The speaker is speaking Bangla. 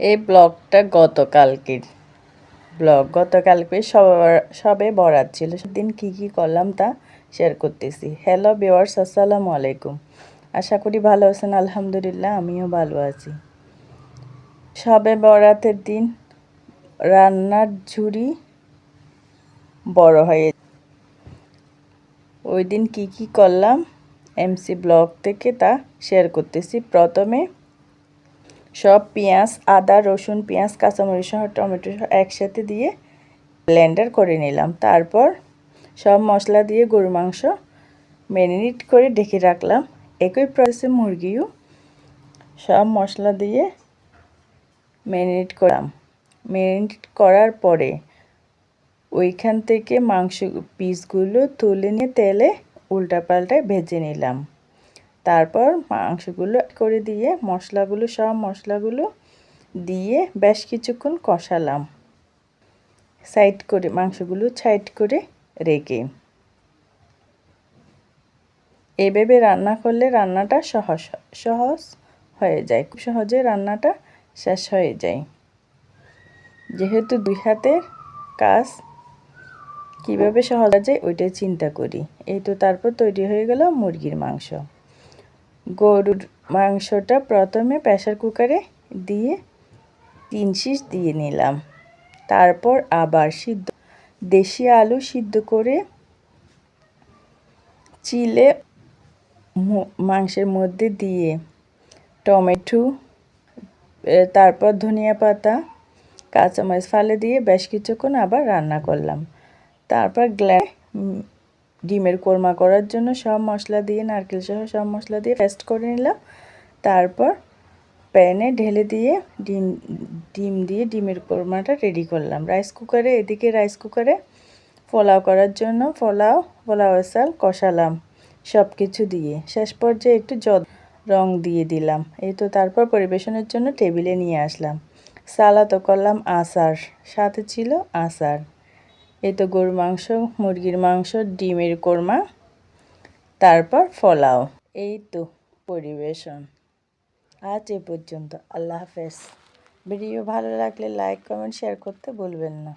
এই ব্লগটা গতকালকের। ব্লগ গতকালকে সবার, সবে বরাত ছিল। সেদিন কি কি করলাম তা শেয়ার করতেছি। হ্যালো বিওয়ার্স আসসালামু আলাইকুম। আশা করি ভালো আছেন, আলহামদুলিল্লাহ, আমিও ভালো আছি। সবে বরাতের দিন রান্নার ঝুড়ি বড় হয়ে ওই দিন কি কি করলাম? এমসি ব্লগ থেকে তা শেয়ার করতেছি। প্রথমে সব পেঁয়াজ, আদা, রসুন, পেঁয়াজ, কাঁচামরিচ সহ টমেটো সহ একসাথে দিয়ে ব্লেন্ডার করে নিলাম। তারপর সব মশলা দিয়ে গরু মাংস ম্যারিনেট করে ঢেকে রাখলাম। একই প্রসেসে মুরগিও সব মশলা দিয়ে ম্যারিনেট করলাম। ম্যারিনেট করার পরে ওইখান থেকে মাংস পিসগুলো তুলে নিয়ে তেলে উল্টাপাল্টায় ভেজে নিলাম। তারপর মাংসগুলো করে দিয়ে মশলাগুলো, সব মশলাগুলো দিয়ে বেশ কিছুক্ষণ কষালাম। সাইড করে, মাংসগুলো সাইড করে রেখে। এভাবে রান্না করলে রান্নাটা সহজ সহজ হয়ে যায়, খুব সহজে রান্নাটা শেষ হয়ে যায়। যেহেতু দুই হাতের কাজ, কীভাবে সহজ যায় ওইটাই চিন্তা করি। এই তো তারপর তৈরি হয়ে গেল মুরগির মাংস। গরুর মাংসটা প্রথমে প্রেশার কুকারে দিয়ে তিন শীষ দিয়ে নিলাম। তারপর আবার সিদ্ধ, দেশি আলু সিদ্ধ করে চিলে মাংসের মধ্যে দিয়ে টমেটো তারপর ধনিয়া পাতা, কাঁচামরিচ ফালে দিয়ে বেশ কিছুক্ষণ আবার রান্না করলাম। তারপর গ্ল্যা ডিমের কোরমা করার জন্য সব মশলা দিয়ে নারকেল সহ সব মশলা দিয়ে পেস্ট করে নিলাম। তারপর প্যানে ঢেলে দিয়ে ডিম ডিম দিয়ে ডিমের কোরমাটা রেডি করলাম। রাইস কুকারে, এদিকে রাইস কুকারে পোলাও করার জন্য পোলাও পোলাও চাল কষালাম সব কিছু দিয়ে। শেষ পর্যায়ে একটু জল, রং দিয়ে দিলাম। এই তো তারপর পরিবেশনের জন্য টেবিলে নিয়ে আসলাম। সালাদও করলাম আচার, সাথে ছিল আচার। এই তো গরুর মাংস, মুরগির মাংস, ডিমের কোরমা, তারপর ফলাও এই তো পরিবেশন। আজ এ পর্যন্ত। আল্লাহ হাফেজ। ভিডিও ভালো লাগলে লাইক কমেন্ট শেয়ার করতে ভুলবেন না।